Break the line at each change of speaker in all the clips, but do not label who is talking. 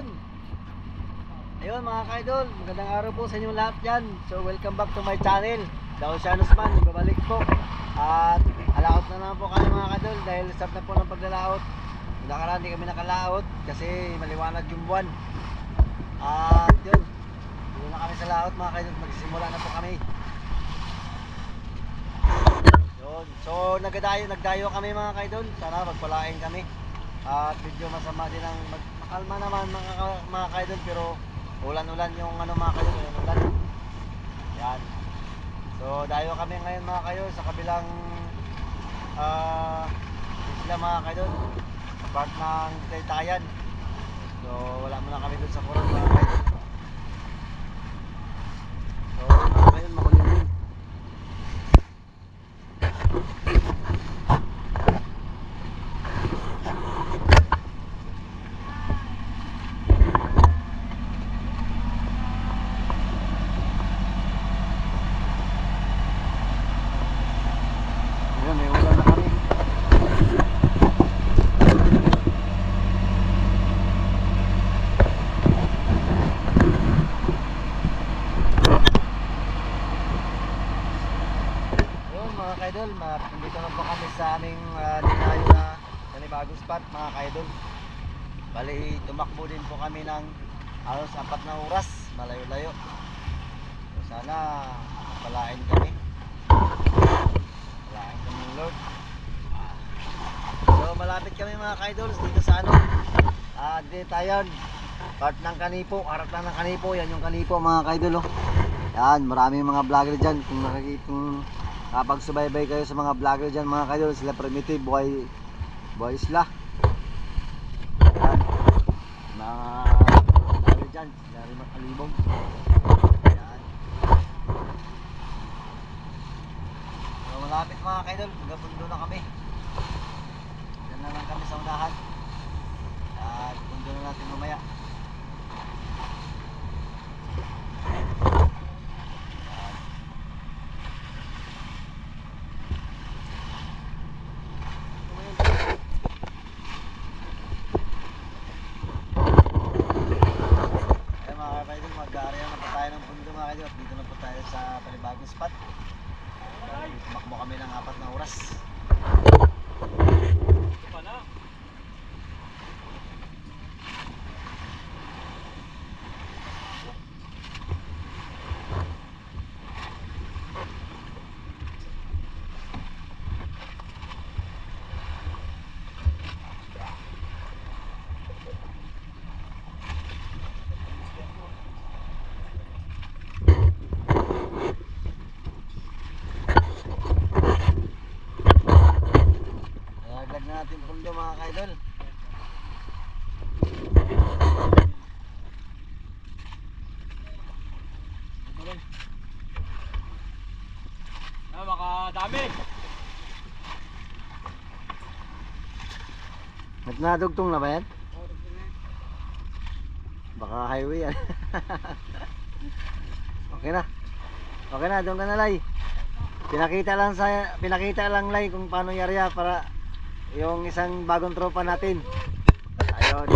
Ayun. Ayun mga kaidol, magandang araw po sa inyong lahat dyan. So welcome back to my channel. Daw Shanos Man, babalik po. At alaot na naman po kami mga kaidol dahil start na po ng paglalaot. Nakaraan di kami nakalaot kasi maliwanag yung buwan. At yun, yun na kami sa laot mga kaidol, magsisimula na po kami. Yun. So nagdayo, nagdayo kami mga kaidol. Sana magpalain kami. At medyo masama din ang mag makalma naman mga, mga kaidol pero ulan-ulan yung ano mga kaidol, ulan-ulan. Yan. So dayo kami ngayon mga kaidol sa kabilang ah isla mga kaidol. Part ng Taytayan. So wala muna kami dun sa Coron mga kaidol. So mga kaidol makulit din. Ayun, may ulan na kami. Ayun mga kaidol, ma- nandito na po kami sa aming uh, dinayo na panibagong spot mga kaidol. Bali, tumakbo din po kami ng halos apat na oras, malayo-layo. Sana palain kami. Palain kami Lord. So malapit kami mga kaidols dito sa ano. Ah, dito tayo. Part ng Kanipo, harap lang ng Kanipo, yan yung Kanipo mga kaidol oh. Yan, maraming mga vlogger diyan kung nakikita kapag subaybay kayo sa mga vlogger diyan mga kaidol, sila primitive boy boy isla. Yan. Mga vlogger diyan, sila rin makalibong. Yan. So malapit mga kaidol, gabundo na kami. Diyan na lang kami sa unahan. At pundo na natin mamaya. Yan. Ayan mga kapaidol, mag-area na po tayo ng pundo mga kapaidol. At Dito na po tayo sa panibagong spot. Tumakbo kami ng apat na oras. Nalaglag na natin pundo mga kaidol.
Ah, makadami.
At nadugtong na ba yan? Baka highway yan. okay na. Okay na, doon ka na lay. Pinakita lang sa pinakita lang lay kung paano yarya para yung isang bagong tropa natin. Ayun.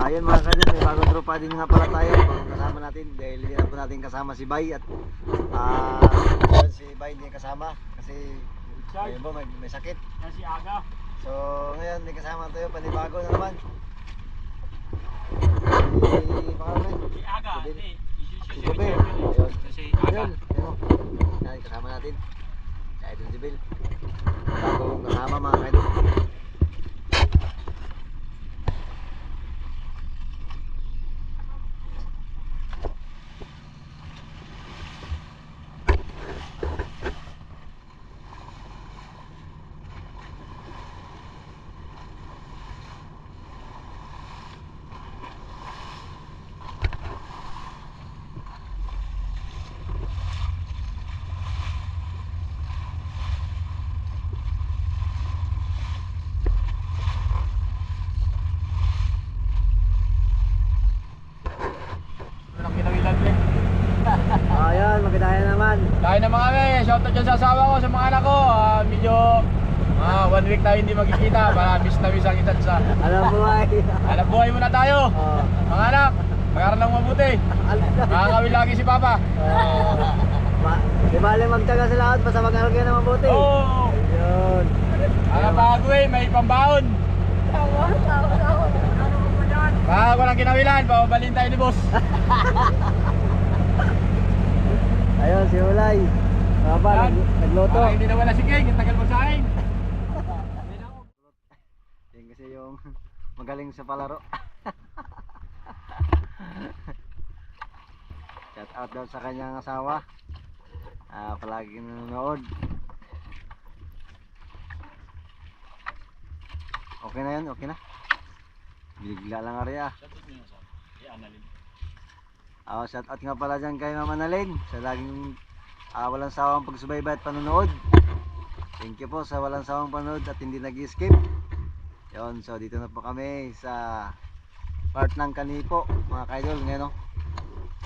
Ayun mga kadin, may bagong tropa din nga pala tayo. Bagong kasama natin dahil hindi na po natin kasama si Bay at yun, si Bay hindi kasama kasi ayun po, may, may sakit.
Kasi aga.
So, ngayon, may kasama tayo, panibago na naman. Si, pangalan
Si aga.
Si Jubel. Ayun.
Kasi aga.
Ayun, kasama natin. Idol Jibil. Bagong kasama mga kaidol.
Walang kinawilan eh.
Ayun, magandaya
Dahil naman kami, shoutout dyan sa asawa ko, sa mga anak ko. Ah, medyo ah, one week tayo hindi magkikita. Para miss na miss ang isa't isa.
Alam mo ay.
Alam buhay muna tayo.
Oh.
Mga Mag-aral lang mabuti.
Na.
Makakawin lagi si Papa.
Ma, di bali magtaga sa lahat, basta mag-aral kayo na mabuti.
Oo.
Ayun.
Ang bago eh, may pambaon.
Tawa, tawa, tawa. Ano ko
lang kinawilan, papabalin tayo ni boss.
Ayun, si Ulay. Baba,
Yan.
nag, nagluto.
Parang hindi nawala si King, ang tagal mo sa akin.
Yan kasi yung magaling sa palaro. Shout out daw sa kanyang asawa. Ah, palagi nanonood. Okay na yun, okay na. Bigla lang ari ah. Ah, shout out nga pala dyan kay Mama Nalin sa laging ah, walang sawang pagsubaybay at panonood. Thank you po sa walang sawang panonood at hindi nag-skip. Yon, so dito na po kami sa part ng Kanipo, mga kaidol, ngayon no.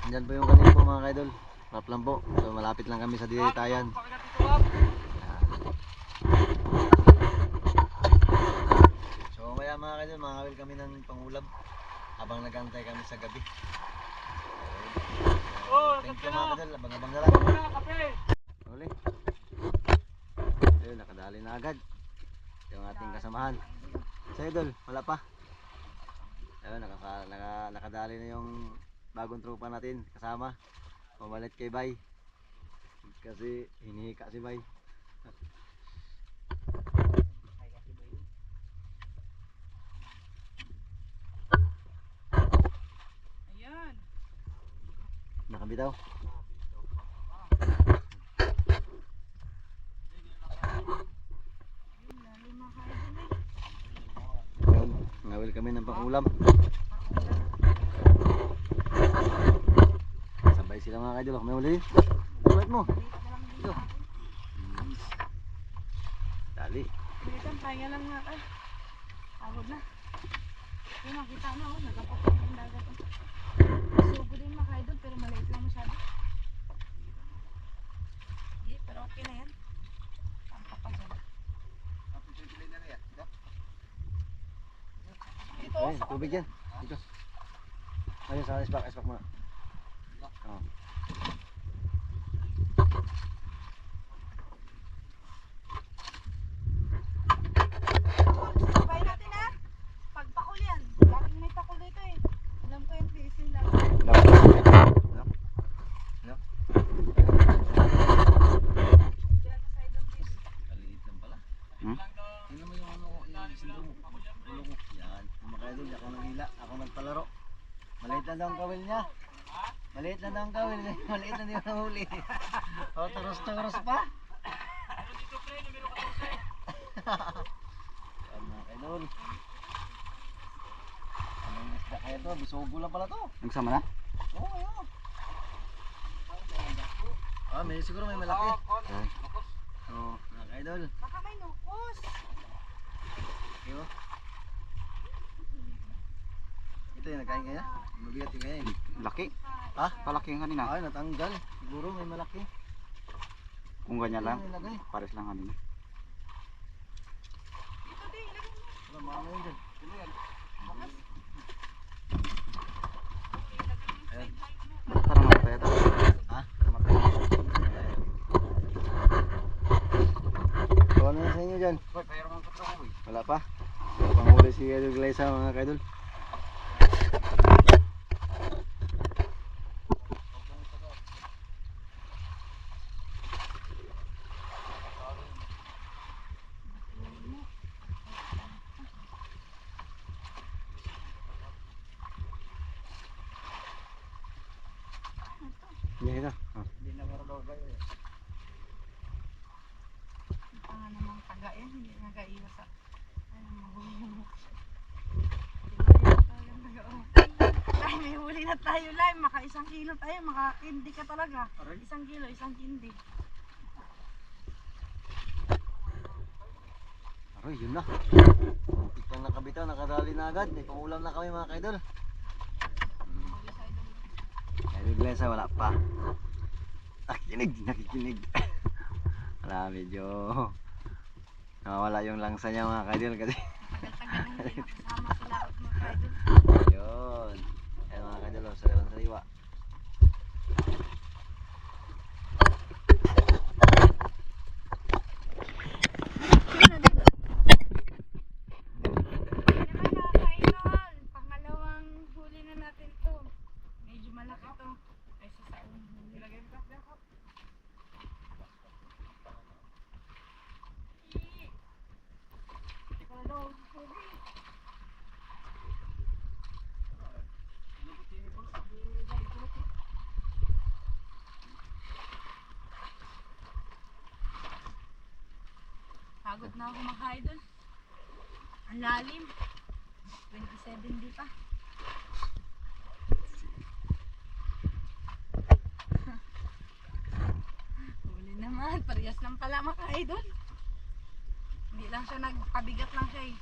Andyan po yung Kanipo, mga kaidol. Rap lang po. So malapit lang kami sa Dilitayan. So maya mga kaidol, makakawil kami ng pangulab habang nagantay kami sa gabi.
Oh,
Thank you mga kaidol, abang-abang na lang. Uli. Ayun, nakadali na agad. Yung ating kasamahan. Sa idol, wala pa. Ayun, nakaka, naka, nakadali na yung bagong tropa natin kasama. Pumalit kay Bay. Kasi hinihika si Bay.
Ayan.
Nakabitaw. Ngawil kami ng pangulam. Sabay sila mga kaidol. May uli. Ulit mo. Ito. Dali.
Bilisan, pahinga lang nga kayo. Pagod na. Yung makita na ako, nagkapapag ng dagat. Sugo din makain doon, pero maliit lang masyado. Hindi, pero okay na yan. Ang kapag yan. Dito,
Ayun, tubig yan. Dito. Ayun, sa ispak, ispak muna. Oh.
sabay natin ha. Pagpakul yan. Laging may pakul dito eh. Alam ko yung tiisin lang. Diyan sa side of this.
Kaliit lang pala.
Hmm?
Tingnan mo yung ano ko, yung. Ulo ko. Yan. Mga kaidol, ako nagila. Ako nagpalaro. Maliit na daw ang kawil niya. Maliit na daw ang kawil. Maliit na din ang huli. O, taros-taros pa. Yan mga kaidol. Anong isda kaya to? Bisogo lang pala to.
Nagsama na?
Oo, ayun. Ah, may siguro may malaki. Oo, mga kaidol.
Baka nukos.
Yo. Ito yung nagkain kaya? Mabigat yung kaya.
Laki.
Ha?
Palaki yung kanina.
Ay, natanggal. Siguro may malaki.
Kung ganyan lang. Pares lang kanina.
Dito din, ilagay mo.
Wala, mga ano yun dyan. Ayan.
Parang matay ito.
Ha?
Matay.
So, ano na sa inyo dyan?
Boy, mayroon ang katrabaho eh.
Wala pa. Wala pang huli si Idol Glaysa mga kaidol. Yan ito. Oh.
Hindi na marunong kayo eh.
Ang tanga namang taga yan, hindi nagaiwas sa... Ano, magulo. Ay, may huli na tayo, Lai. Maka isang kilo tayo, maka kindi ka talaga. Isang kilo, isang kindi.
Aroy, yun na. Pang nakabitaw, nakadali na agad. May pangulam na kami mga kaidol. Idol Glesa, wala pa. Nakikinig, nakikinig. wala, medyo nawawala yung langsa niya mga kaidol kasi
Tagal-tagal na hindi nakasama sila at mga
kaidol,
sariwang sariwa Pagod na ako mga idol. Ang lalim. 27 di pa. Huli naman. Parehas lang pala mga idol. Hindi lang siya nagpabigat lang siya eh.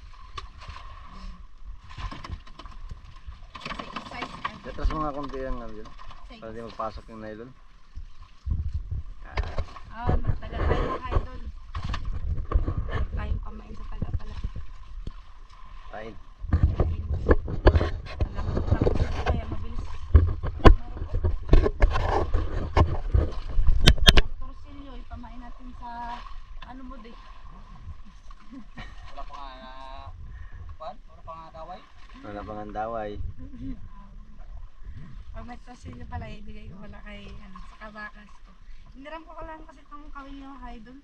Mo nga konti ang ano yun. Para di magpasok yung nylon.
Ah, matagal tayo mga idol. Tayong pamain sa taga pala.
Kain.
Alam mo lang kaya mabilis. Torsilyo, ipamain natin sa ano mo di.
Wala pa nga na... Pan? Wala pa nga daway?
Wala pang andaway.
Pag may torsilyo pala, ibigay ko pala kay ano, sa kabakas ko. Hiniram ko lang kasi itong kawin mga idol.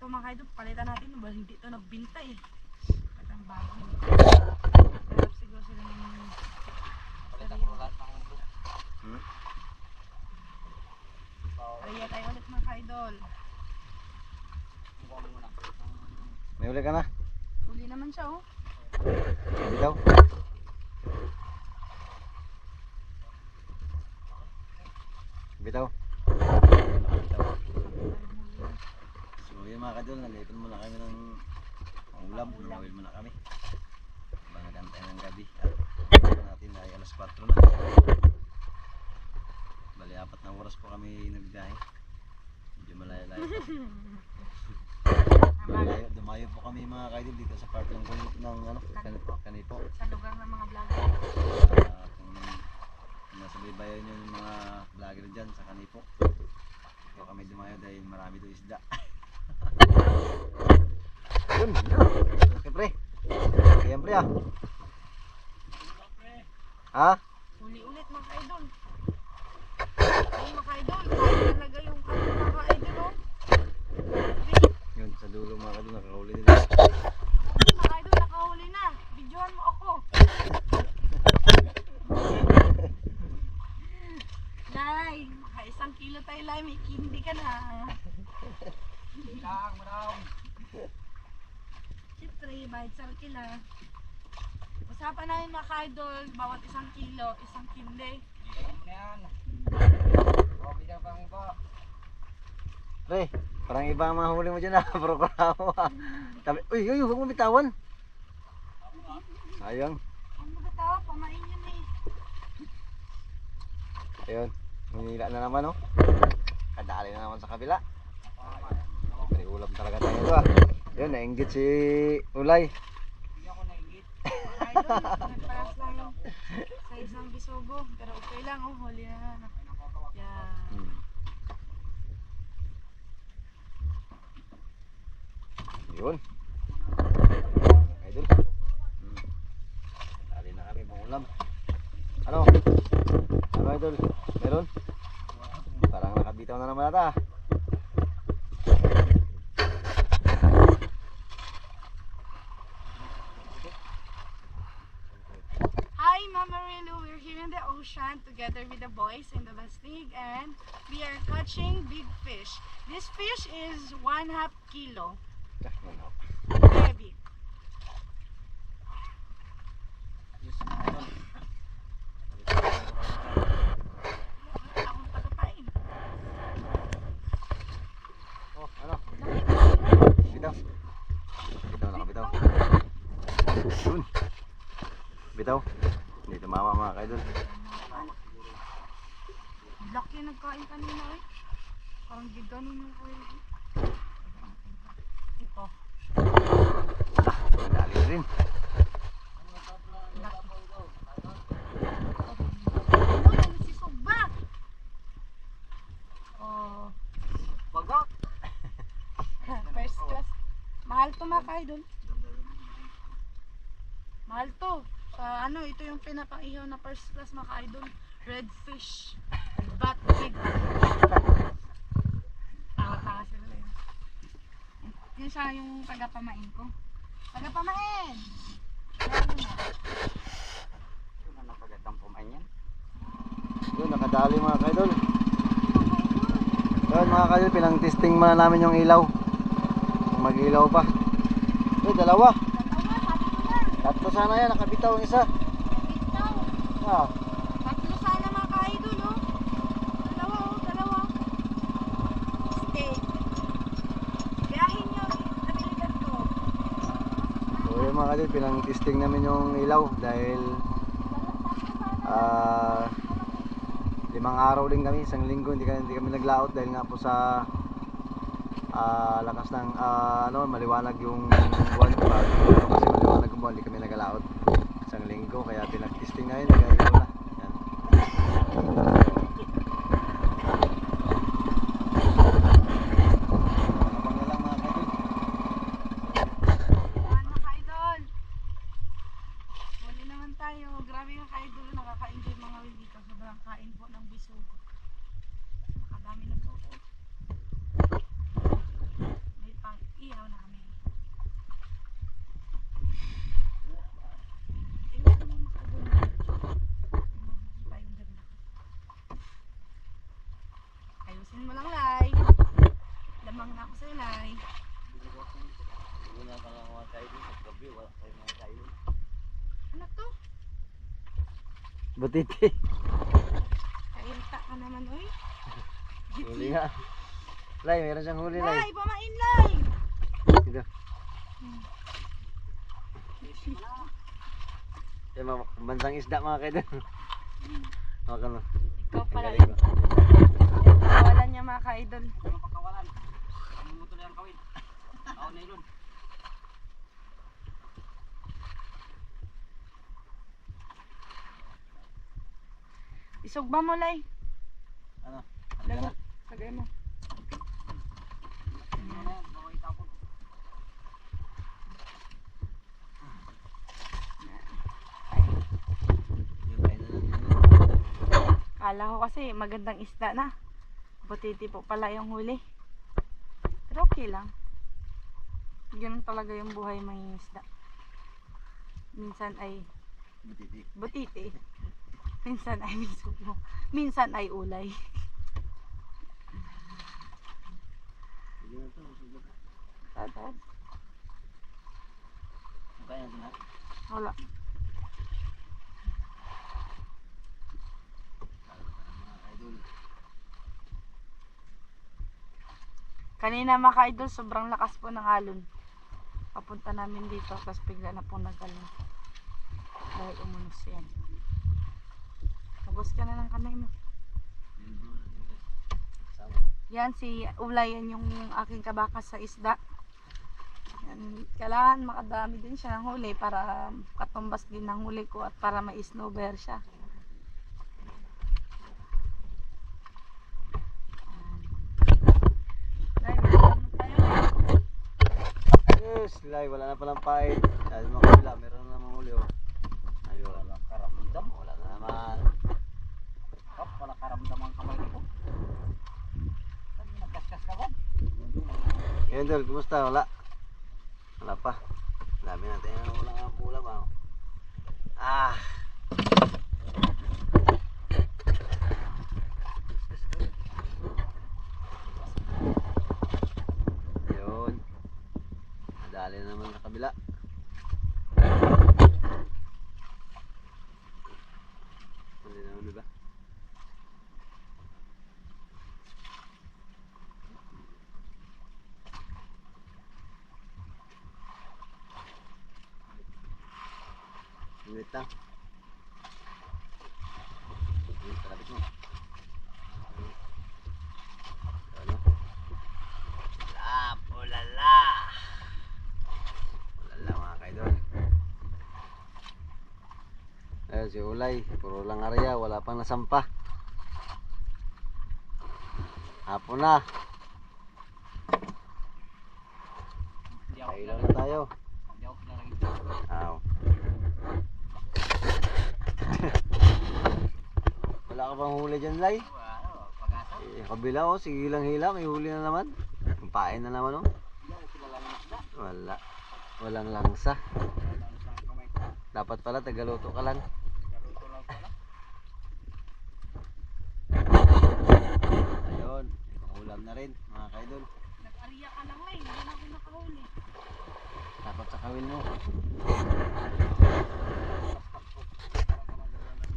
Ito mga idol, palitan natin. Ba, hindi ito nagbinta eh. At ang bago. Harap siguro sila ng
Palitan ko lahat ng mundo.
Hmm?
Ariya tayo ulit mga idol.
Kuha mo muna.
May uli ka na.
Uli naman siya oh.
Bitaw. Bitaw. So yun mga kadol, nalipan muna kami ng ulam. Nanawil muna kami. Habang nagantay ng gabi. At natin ay alas 4 na. Bali, apat na oras po kami nagbiyahe. Medyo malayo-layo. Dumayo, dumayo po kami mga kaidol dito sa part ng, ng ano, kanipo. kanipo.
Sa lugar ng mga vlogger.
Ah, kung nasa baybayan yun yung mga vlogger dyan sa kanipo. Ito kami dumayo dahil marami doon isda. Yun. Okay pre. Ayan pre ah. Ha?
Uli ulit mga idol. Ay mga idol, talaga yung ano mga idol oh.
Yun, sa dulo mga kadol nakahuli din.
Ay, mga idol, nakahuli na. Videohan mo ako. Nay, maka isang kilo tayo lang, may kindi ka na.
Lang.
Siyempre, bayad sa kila. Usapan namin mga idol, bawat isang kilo, isang
na yan? Okay na bang iba?
Pre, parang iba ang mga huli mo dyan ah. Programa ah. Tabi, uy, uy, huwag mo bitawan. Sayang.
Ano ba tao? Pamain yun eh.
Ayun, hinila na naman oh. Kadali na naman sa kabila. May ulam talaga tayo ito ah. Yun, nainggit si Ulay.
Hindi ako
idol, nagparas lang yung sa isang bisugo. Pero okay lang, oh, huli na. Yan.
Hmm. Yun. Idol. Hmm. Dali na kami mga ulam. Ano? Ano idol? Meron? Parang nakabitaw na naman ata.
Here in the ocean together with the boys in the Bastig and we are catching big fish. This fish is one half kilo. Very big. Akong patupain.
Oh, ano? Bitaw. Bitaw na bitaw. Yun. Bitaw. Hindi tumama mga kaidol.
Nagkain kanina eh. Parang giganon yung kain. Ito.
Dali rin.
First class. Mahal to mga kaidol. Mahal to. Sa ano, ito yung pinapaihaw na first class mga kaidol. Redfish. Bat pig. Tawa-tawa sila yun. Yun siya yung taga-pamain ko. Taga-pamain! Yun na.
Ito na napagandang pumain yan.
Yun, nakadali mga kaidol. Yun mga kaidol, pinang testing muna namin yung ilaw. Mag-ilaw pa. Yun, dalawa.
Dalawa, na.
Tatlo sana yan, nakabitaw ang isa.
Bitaw.
Ah,
Tatlo sana mga ka-idol, oh. Dalawa, oh. Dalawa. Steak. Gayahin nyo. Abilidad ko.
so yun mga kaidol, pinang testing namin yung ilaw dahil ah limang araw din kami, isang linggo hindi kami, hindi kami naglaot dahil nga po sa ah lakas ng ah, ano, maliwanag yung buwan. Kasi maliwanag yung buwan, hindi kami naglaot. Isang linggo kaya pinag-testing na yun, nag-ilaw na. Yan. Abang na lang mga kaidol.
Ayan mga ka-idol. Muli naman tayo. Grabe yung ka-idol. Nakaka-enjoy mga will dito. Sobrang kain po ng bisugo. Nakadami na po. oh. May pang ihaw na kami. Tingnan mo makaganda. Makikita yung ganda. Ayusin mo lang, Lai. Lamang na ako sa'yo, Lai.
Wala ka lang mga kaidol, sa gabi wala kayo mga kaidol.
Ano to?
Butiti.
Kairita ka naman, oy.
Huli nga. Lay, meron siyang huli, Lay.
Lay, pamain, Lay.
Yan mga bansang isda mga kaidol. Mga kano.
Ikaw pala. Kawalan niya mga ka-idol.
Ano pagkawalan? Namumuto na yung kawin. Ako na yun.
Isog ba mo, Lay?
Ano?
Lago. Lagay mo.
Ano
lang yun.
Kala ko kasi magandang isda na. Butiti po pala yung huli. Pero okay lang. Ganun talaga yung buhay may isda. Minsan ay
Butiti.
butiti. Minsan ay bisugo. Minsan ay ulay. Tatad. Wala. Kanina mga ka-idol, sobrang lakas po ng alon. Papunta namin dito, tapos bigla na pong nag-alon. Dahil umunos yan. Tapos ka na ng kamay mo. Yan, si Ulay, yan yung aking kabakas sa isda. Yan, kailangan makadami din siya ng huli para katumbas din ng huli ko at para may snowbear siya.
Yes, wala na palang pain. Dahil mga kabila, meron na namang huli oh. Ayun, wala lang karamdam. Wala na naman.
Wala karamdaman kamay ko. Sabi nagkaskas ka ba?
Dol, kumusta? Wala? Wala pa. Dami natin yung ulang ang ulam ah. Ah. Yun. Nadali na naman sa kabila. Hindi naman diba? Wait lang. Wait, kalapit mo. La, ulala. Ulala mga kaidol. Si Ulay, puro lang area, wala pang nasampa. Hapon na,
Hindi ako
kailan na tayo.
Hindi ako pinalagay.
Aw. Wala ka pang huli dyan, Lai. Eh, kabila oh, sige lang hila, may huli na naman. Pain na naman oh. Wala. Walang langsa. Dapat pala tagaluto ka lang. Ayun, ulam na rin mga kaidol.
Nag-ariya ka lang eh, hindi na ako nakahuli.
Dapat sa kawil mo.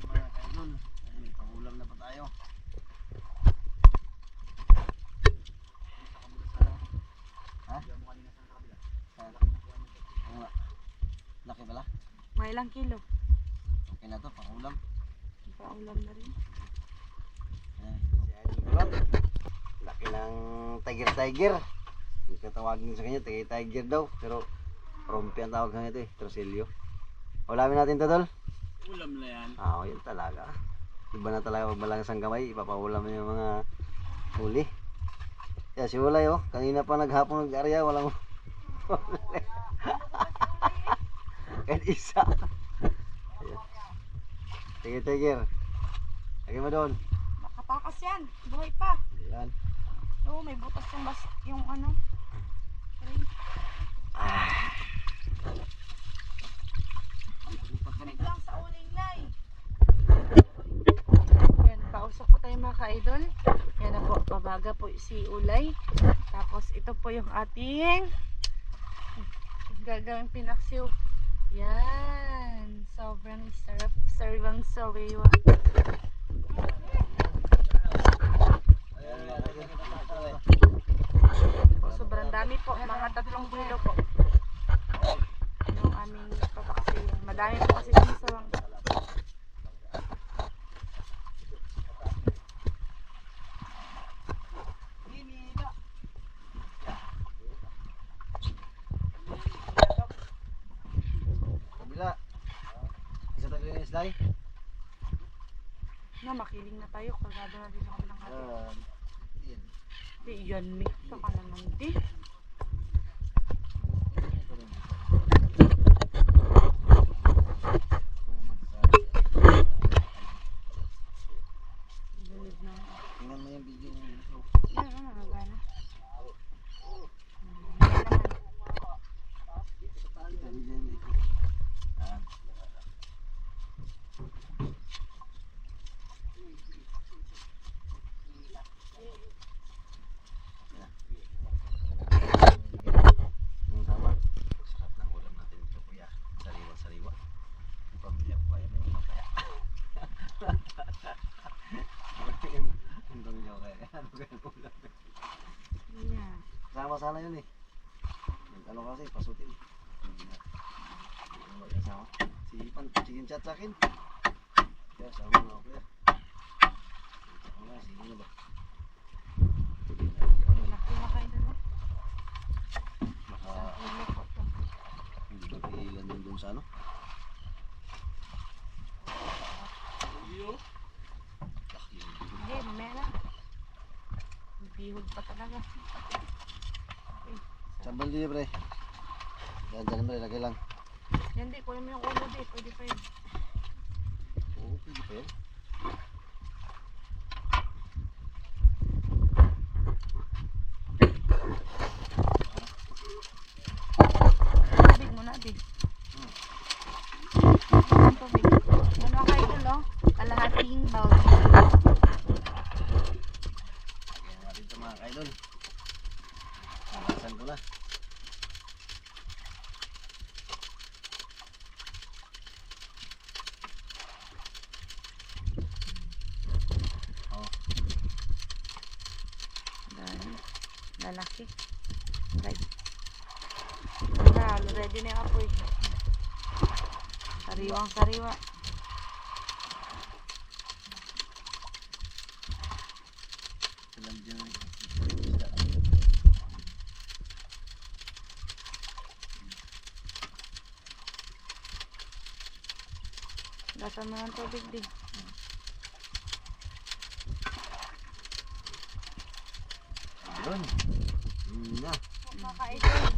Mga kaidol, ayun, pangulam na pa tayo. Ha? Oo nga. Laki pala.
May ilang kilo.
Okay na to, pangulam.
Paulam na rin.
Kulot. Laki ng tiger tiger. Yung katawagin sa kanya, tiger tiger daw. Pero rompi ang tawag sa ito eh, trosilyo. Ulamin natin to, Dol.
Ulam na yan.
Ah, oh, yun talaga. Iba na talaga pag malakas ang kamay, ipapaulam yung mga huli. Yeah, si Ulay oh, kanina pa naghapon nag-arya, walang huli. Kahit isa. Sige, tiger. Lagi mo doon.
Makatakas yan. Buhay pa.
Ayan.
Oo, may butas yung bas, yung ano. Aray. Wait lang sa uling nai. Yan, pausok po tayo mga ka-idol. Yan na po, pabaga po si Ulay. Tapos ito po yung ating gagawing pinaksiw. Yan, sobrang sarap. Saribang sariwa. Sobrang dami po, mga tatlong kilo po. Yung aming papakasiw. Madami po kasi yung sawang.
Kabila. Isa tayo yung slay.
Na, makiling na tayo. Kagado na din ako ng hati.
Ah, yan.
Di, yan, mix ka naman, di. Bulid na.
Tingnan mo yung video niya.
Yan, ano, nagana.
Kita video niya. Ah. Yung tama. Sarap ng ulam natin ito, kuya. Sariwa-sariwa. Pamilya ko kaya may kaya. Hanggang nyo kaya. Ano kaya ang ulam?
Yan.
Sama sana yun eh. Ano kasi, pasutin. Hindi na. Ano ba yung sama? Si Ipan, yung chat sa akin. Kaya sama na ako kuya. Ako na, sige na ba?
Laki na to.
hindi ba pihilan yun dun sa ano?
Hindi, mamaya na. Bihod pa talaga.
Sambal din pre. Yan dyan pre, lagay lang.
Yan di, kunin mo yung ulo di. Pwede pa yun.
Oo, pwede pa yun.
Tubig muna di. Ang tubig. Ano kayo ulo? Kalahating bawang.
Yan natin ito mga kaidol. Nakasan ko na.
Dahil, apoy. Sariwang sariwa.
Alam dyan. Isda.
Gasan mo ng tubig din.
Yun. Yun na.
Makaidol.